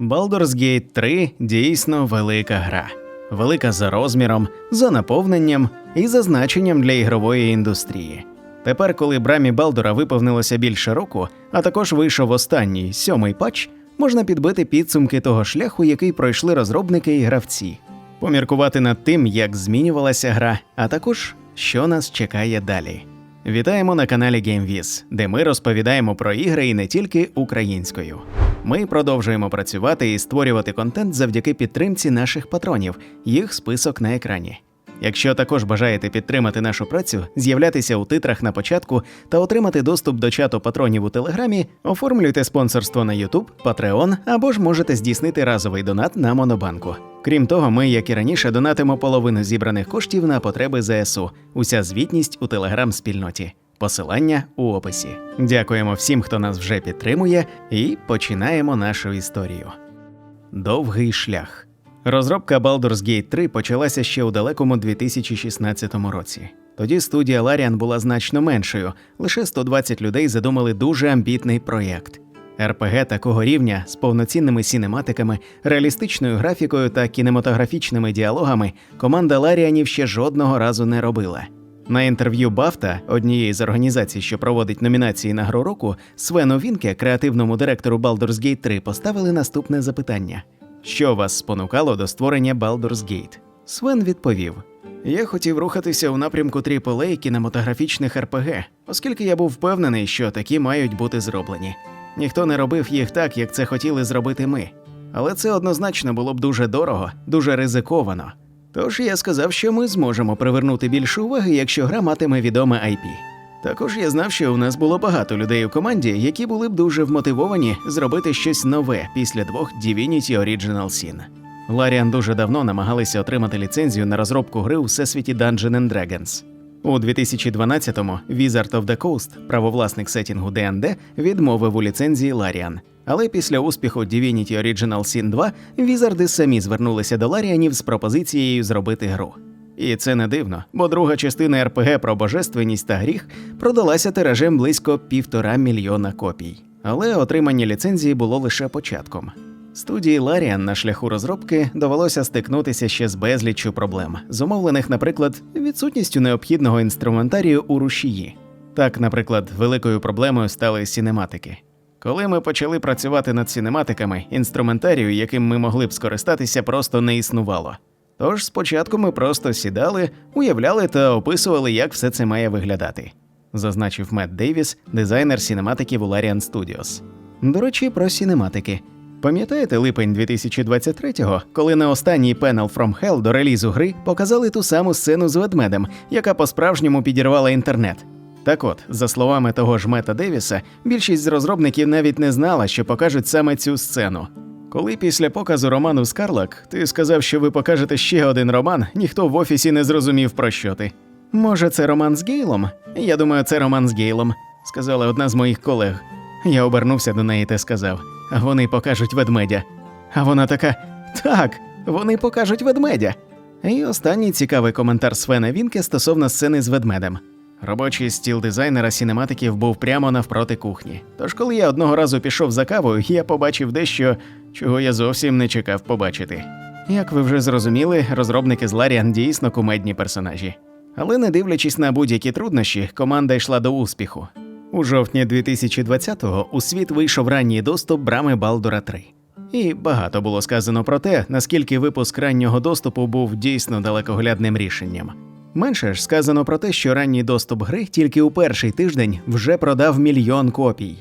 Baldur's Gate 3 дійсно велика гра. Велика за розміром, за наповненням і за значенням для ігрової індустрії. Тепер, коли брамі Балдура виповнилося більше року, а також вийшов останній сьомий патч, можна підбити підсумки того шляху, який пройшли розробники і гравці, поміркувати над тим, як змінювалася гра, а також що нас чекає далі. Вітаємо на каналі GameViz, де ми розповідаємо про ігри і не тільки українською. Ми продовжуємо працювати і створювати контент завдяки підтримці наших патронів. Їх список на екрані. Якщо також бажаєте підтримати нашу працю, з'являтися у титрах на початку та отримати доступ до чату патронів у Телеграмі, оформлюйте спонсорство на YouTube, Patreon або ж можете здійснити разовий донат на Монобанку. Крім того, ми, як і раніше, донатимо половину зібраних коштів на потреби ЗСУ. Уся звітність у телеграм-спільноті. Посилання у описі. Дякуємо всім, хто нас вже підтримує, і починаємо нашу історію. Довгий шлях. Розробка Baldur's Gate 3 почалася ще у далекому 2016 році. Тоді студія Larian була значно меншою, лише 120 людей задумали дуже амбітний проєкт. РПГ такого рівня з повноцінними сінематиками, реалістичною графікою та кінематографічними діалогами команда Ларіанів ще жодного разу не робила. На інтерв'ю Бафта, однієї з організацій, що проводить номінації на гру року, Свену Вінке, креативному директору Baldur's Gate 3, поставили наступне запитання: Що вас спонукало до створення Baldur's Gate? Свен відповів: Я хотів рухатися у напрямку AAA кінематографічних РПГ, оскільки я був впевнений, що такі мають бути зроблені. Ніхто не робив їх так, як це хотіли зробити ми. Але це однозначно було б дуже дорого, дуже ризиковано. Тож я сказав, що ми зможемо привернути більше уваги, якщо гра матиме відоме IP. Також я знав, що у нас було багато людей у команді, які були б дуже вмотивовані зробити щось нове після двох Divinity Original Sin. Ларіан дуже давно намагалися отримати ліцензію на розробку гри у всесвіті Dungeon and Dragons. У 2012-му Wizard of the Coast, правовласник сетінгу D&D, відмовив у ліцензії Ларіан. Але після успіху Divinity Original Sin 2 Візарди самі звернулися до Ларіанів з пропозицією зробити гру. І це не дивно, бо друга частина РПГ про божественність та гріх продалася тиражем близько півтора мільйона копій. Але отримання ліцензії було лише початком. Студії Ларіан на шляху розробки довелося стикнутися ще з безліччю проблем, зумовлених, наприклад, відсутністю необхідного інструментарію у рушії. Так, наприклад, великою проблемою стали сінематики. Коли ми почали працювати над сінематиками, інструментарію, яким ми могли б скористатися, просто не існувало. Тож спочатку ми просто сідали, уявляли та описували, як все це має виглядати, зазначив Мет Дейвіс, дизайнер сінематиків Larian Studios. До речі, про сінематики. Пам'ятаєте липень 2023-го, коли на останній Panel from Hell до релізу гри показали ту саму сцену з ведмедем, яка по-справжньому підірвала інтернет? Так от, за словами того ж Мета Девіса, більшість з розробників навіть не знала, що покажуть саме цю сцену. Коли після показу роману Скарлак ти сказав, що ви покажете ще один роман, ніхто в офісі не зрозумів про що ти. Може, це роман з Гейлом? Я думаю, це роман з Гейлом, сказала одна з моїх колег. Я обернувся до неї та сказав: вони покажуть ведмедя. А вона така: так, вони покажуть ведмедя. І останній цікавий коментар Свена Вінке стосовно сцени з ведмедем. Робочий стіл дизайнера сінематиків був прямо навпроти кухні. Тож, коли я одного разу пішов за кавою, я побачив дещо, чого я зовсім не чекав побачити. Як ви вже зрозуміли, розробники з Ларіан дійсно кумедні персонажі. Але не дивлячись на будь-які труднощі, команда йшла до успіху. У жовтні 2020-го у світ вийшов ранній доступ брами Балдура 3. І багато було сказано про те, наскільки випуск раннього доступу був дійсно далекоглядним рішенням. Менше ж сказано про те, що ранній доступ гри тільки у перший тиждень вже продав мільйон копій.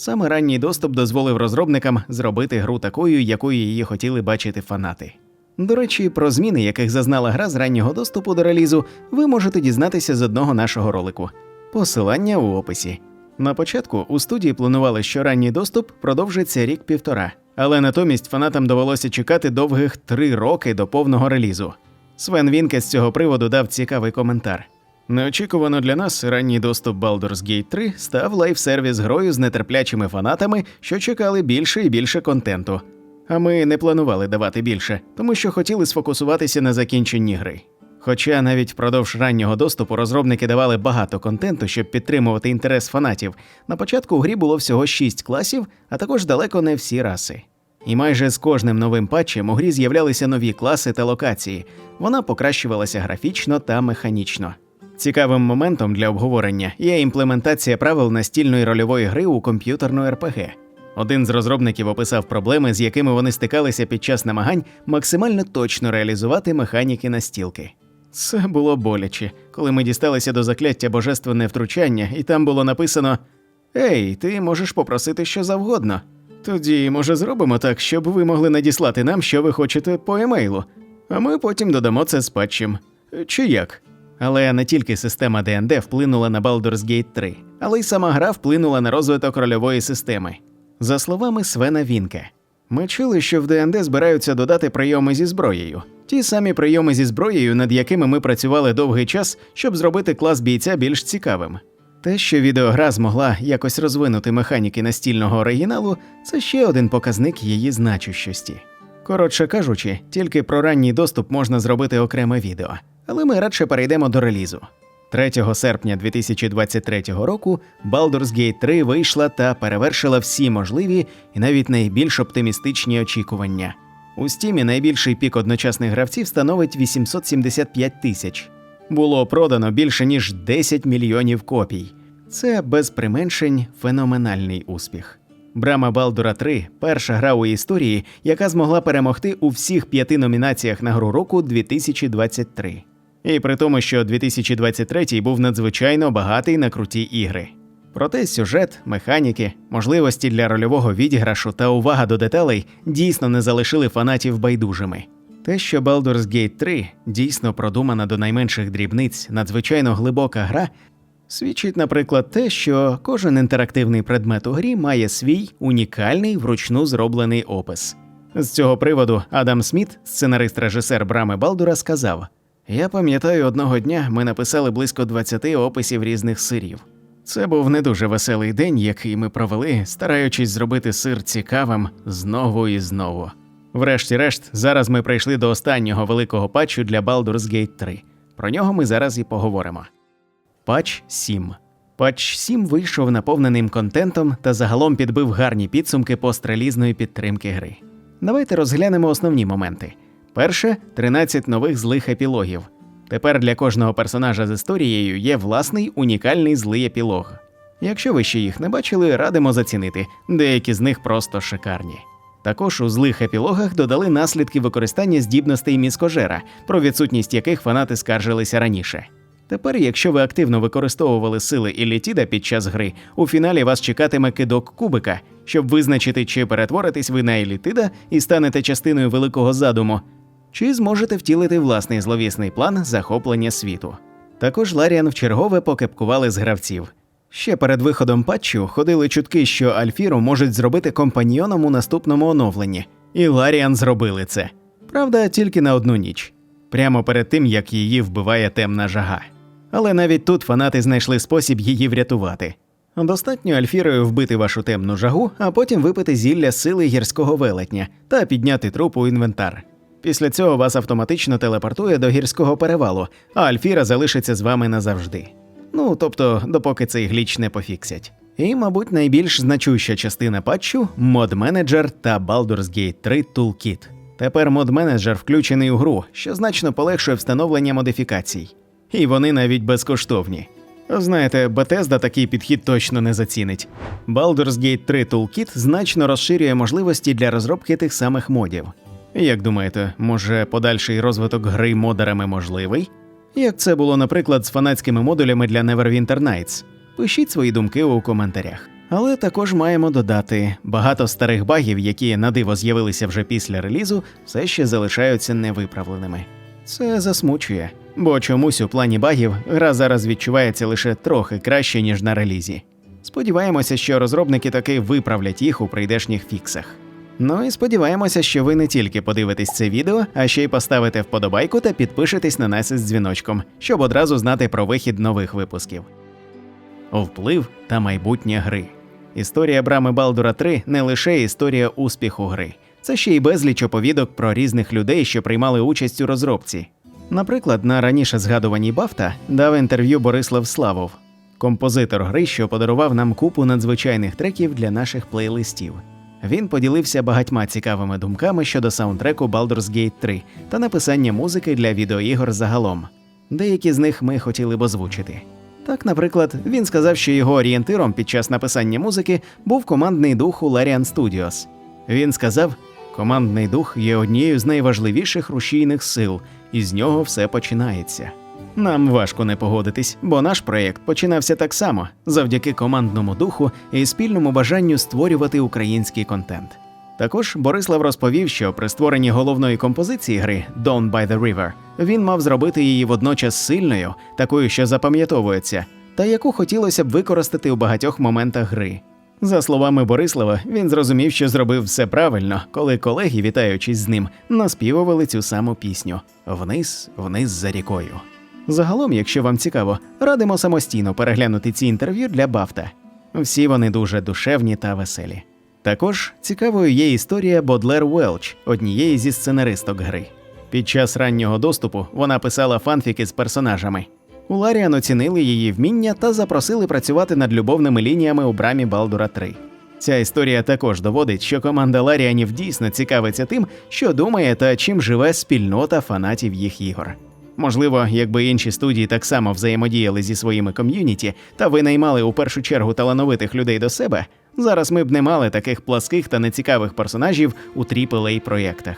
Саме ранній доступ дозволив розробникам зробити гру такою, якою її хотіли бачити фанати. До речі, про зміни, яких зазнала гра з раннього доступу до релізу, ви можете дізнатися з одного нашого ролику. Посилання у описі. На початку у студії планували, що ранній доступ продовжиться рік-півтора, але натомість фанатам довелося чекати довгих три роки до повного релізу. Свен Вінке з цього приводу дав цікавий коментар. Неочікувано для нас ранній доступ Baldur's Gate 3 став лайф-сервіс грою з нетерплячими фанатами, що чекали більше і більше контенту. А ми не планували давати більше, тому що хотіли сфокусуватися на закінченні гри. Хоча навіть впродовж раннього доступу розробники давали багато контенту, щоб підтримувати інтерес фанатів. На початку у грі було всього 6 класів, а також далеко не всі раси. І майже з кожним новим патчем у грі з'являлися нові класи та локації. Вона покращувалася графічно та механічно. Цікавим моментом для обговорення є імплементація правил настільної рольової гри у комп'ютерну РПГ. Один з розробників описав проблеми, з якими вони стикалися під час намагань максимально точно реалізувати механіки настілки. Це було боляче, коли ми дісталися до закляття божественне втручання, і там було написано: Ей, ти можеш попросити що завгодно. Тоді, може, зробимо так, щоб ви могли надіслати нам, що ви хочете по емейлу, а ми потім додамо це з патчем. Чи як? Але не тільки система ДНД вплинула на Baldur's Gate 3, але й сама гра вплинула на розвиток рольової системи. За словами Свена Вінке, ми чули, що в ДНД збираються додати прийоми зі зброєю. Ті самі прийоми зі зброєю, над якими ми працювали довгий час, щоб зробити клас бійця більш цікавим. Те, що відеогра змогла якось розвинути механіки настільного оригіналу, це ще один показник її значущості. Коротше кажучи, тільки про ранній доступ можна зробити окреме відео, але ми радше перейдемо до релізу. 3 серпня 2023 року Baldur's Gate 3 вийшла та перевершила всі можливі і навіть найбільш оптимістичні очікування. У стімі найбільший пік одночасних гравців становить 875 тисяч. Було продано більше ніж 10 мільйонів копій. Це без применшень феноменальний успіх. Брама Балдура 3 перша гра у історії, яка змогла перемогти у всіх п'яти номінаціях на гру року 2023. І при тому, що 2023 був надзвичайно багатий на круті ігри. Проте сюжет, механіки, можливості для рольового відіграшу та увага до деталей дійсно не залишили фанатів байдужими. Те, що Baldur's Gate 3 дійсно продумана до найменших дрібниць, надзвичайно глибока гра, свідчить, наприклад, те, що кожен інтерактивний предмет у грі має свій унікальний вручну зроблений опис. З цього приводу Адам Сміт, сценарист-режисер Брами Балдура, сказав: Я пам'ятаю, одного дня ми написали близько 20 описів різних сирів. Це був не дуже веселий день, який ми провели, стараючись зробити сир цікавим знову і знову. Врешті-решт, зараз ми прийшли до останнього великого патчу для Baldur's Gate 3. Про нього ми зараз і поговоримо. Патч 7. Патч 7 вийшов наповненим контентом та загалом підбив гарні підсумки пострелізної підтримки гри. Давайте розглянемо основні моменти. Перше 13 нових злих епілогів. Тепер для кожного персонажа з історією є власний унікальний злий епілог. Якщо ви ще їх не бачили, радимо зацінити, деякі з них просто шикарні. Також у злих епілогах додали наслідки використання здібностей міскожера, про відсутність яких фанати скаржилися раніше. Тепер, якщо ви активно використовували сили Іллітіда під час гри, у фіналі вас чекатиме кидок кубика, щоб визначити, чи перетворитесь ви на Іллітида і станете частиною великого задуму, чи зможете втілити власний зловісний план захоплення світу. Також Ларіан вчергове покепкували з гравців. Ще перед виходом патчу ходили чутки, що Альфіру можуть зробити компаньйоном у наступному оновленні, і Ларіан зробили це. Правда, тільки на одну ніч, прямо перед тим як її вбиває темна жага. Але навіть тут фанати знайшли спосіб її врятувати. Достатньо Альфірою вбити вашу темну жагу, а потім випити зілля сили гірського велетня та підняти труп у інвентар. Після цього вас автоматично телепортує до гірського перевалу, а Альфіра залишиться з вами назавжди. Ну тобто, допоки цей гліч не пофіксять. І, мабуть, найбільш значуща частина патчу мод менеджер та Baldur's Gate 3 Toolkit. Тепер мод менеджер включений у гру, що значно полегшує встановлення модифікацій. І вони навіть безкоштовні. Знаєте, Bethesda такий підхід точно не зацінить. Baldur's Gate 3 Toolkit значно розширює можливості для розробки тих самих модів. Як думаєте, може подальший розвиток гри модерами можливий? Як це було, наприклад, з фанатськими модулями для Neverwinter Nights? Пишіть свої думки у коментарях. Але також маємо додати, багато старих багів, які на диво з'явилися вже після релізу, все ще залишаються невиправленими. Це засмучує, бо чомусь у плані багів гра зараз відчувається лише трохи краще, ніж на релізі. Сподіваємося, що розробники таки виправлять їх у прийдешніх фіксах. Ну і сподіваємося, що ви не тільки подивитесь це відео, а ще й поставите вподобайку та підпишетесь на нас із дзвіночком, щоб одразу знати про вихід нових випусків. Вплив та майбутнє гри. Історія Брами Балдура 3 не лише історія успіху гри, це ще й безліч оповідок про різних людей, що приймали участь у розробці. Наприклад, на раніше згадуваній Бафта дав інтерв'ю Борислав Славов, композитор гри, що подарував нам купу надзвичайних треків для наших плейлистів. Він поділився багатьма цікавими думками щодо саундтреку Baldur's Gate 3 та написання музики для відеоігор загалом. Деякі з них ми хотіли б озвучити. Так, наприклад, він сказав, що його орієнтиром під час написання музики був командний дух у Larian Studios. Він сказав: командний дух є однією з найважливіших рушійних сил, і з нього все починається. Нам важко не погодитись, бо наш проєкт починався так само завдяки командному духу і спільному бажанню створювати український контент. Також Борислав розповів, що при створенні головної композиції гри Dawn by the River він мав зробити її водночас сильною, такою, що запам'ятовується, та яку хотілося б використати у багатьох моментах гри. За словами Борислава, він зрозумів, що зробив все правильно, коли колеги, вітаючись з ним, наспівували цю саму пісню Вниз, вниз за рікою. Загалом, якщо вам цікаво, радимо самостійно переглянути ці інтерв'ю для Бафта. Всі вони дуже душевні та веселі. Також цікавою є історія Бодлер Уелч, однієї зі сценаристок гри. Під час раннього доступу вона писала фанфіки з персонажами. У Ларіан оцінили її вміння та запросили працювати над любовними лініями у брамі Балдура 3. Ця історія також доводить, що команда Ларіанів дійсно цікавиться тим, що думає та чим живе спільнота фанатів їх ігор. Можливо, якби інші студії так само взаємодіяли зі своїми ком'юніті та винаймали у першу чергу талановитих людей до себе, зараз ми б не мали таких пласких та нецікавих персонажів у aaa проєктах.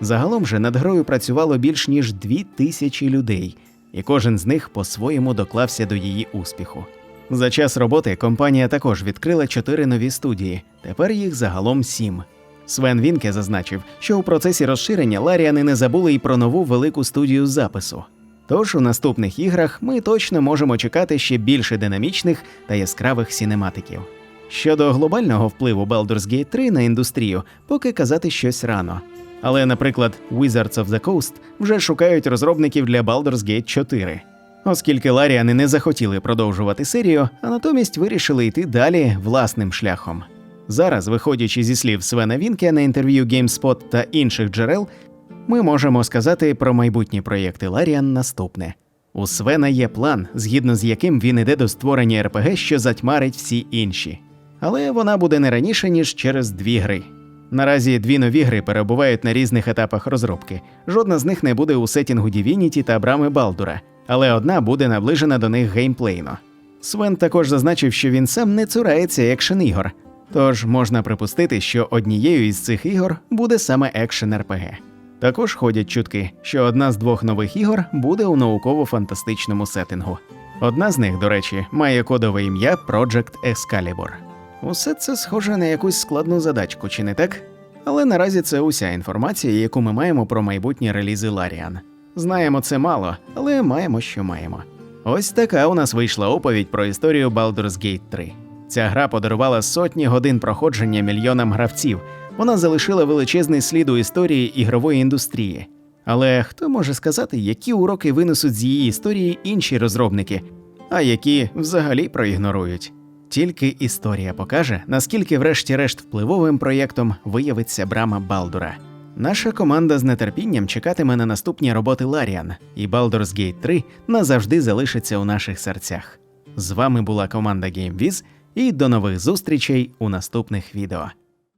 Загалом же над грою працювало більш ніж дві тисячі людей, і кожен з них по-своєму доклався до її успіху. За час роботи компанія також відкрила чотири нові студії, тепер їх загалом сім. Свен Вінке зазначив, що у процесі розширення Ларіани не забули і про нову велику студію запису. Тож у наступних іграх ми точно можемо чекати ще більше динамічних та яскравих сінематиків. Щодо глобального впливу Baldur's Gate 3 на індустрію, поки казати щось рано. Але, наприклад, Wizards of the Coast вже шукають розробників для Baldur's Gate 4. Оскільки Ларіани не захотіли продовжувати серію, а натомість вирішили йти далі власним шляхом. Зараз, виходячи зі слів Свена Вінке на інтерв'ю GameSpot та інших джерел, ми можемо сказати про майбутні проєкти Ларіан наступне. У Свена є план, згідно з яким він іде до створення РПГ, що затьмарить всі інші. Але вона буде не раніше, ніж через дві гри. Наразі дві нові гри перебувають на різних етапах розробки. Жодна з них не буде у сетінгу Divinity та брами Балдура, але одна буде наближена до них геймплейно. Свен також зазначив, що він сам не цурається екшен ігор, тож можна припустити, що однією із цих ігор буде саме екшен РПГ. Також ходять чутки, що одна з двох нових ігор буде у науково-фантастичному сеттингу. Одна з них, до речі, має кодове ім'я Project Excalibur. Усе це схоже на якусь складну задачку, чи не так? Але наразі це уся інформація, яку ми маємо про майбутні релізи Ларіан. Знаємо це мало, але маємо, що маємо. Ось така у нас вийшла оповідь про історію Baldur's Gate 3. Ця гра подарувала сотні годин проходження мільйонам гравців. Вона залишила величезний слід у історії ігрової індустрії. Але хто може сказати, які уроки винесуть з її історії інші розробники, а які взагалі проігнорують? Тільки історія покаже, наскільки, врешті-решт, впливовим проєктом виявиться брама Балдура. Наша команда з нетерпінням чекатиме на наступні роботи Ларіан, і Baldur's Gate 3 назавжди залишиться у наших серцях. З вами була команда GameViz, і до нових зустрічей у наступних відео.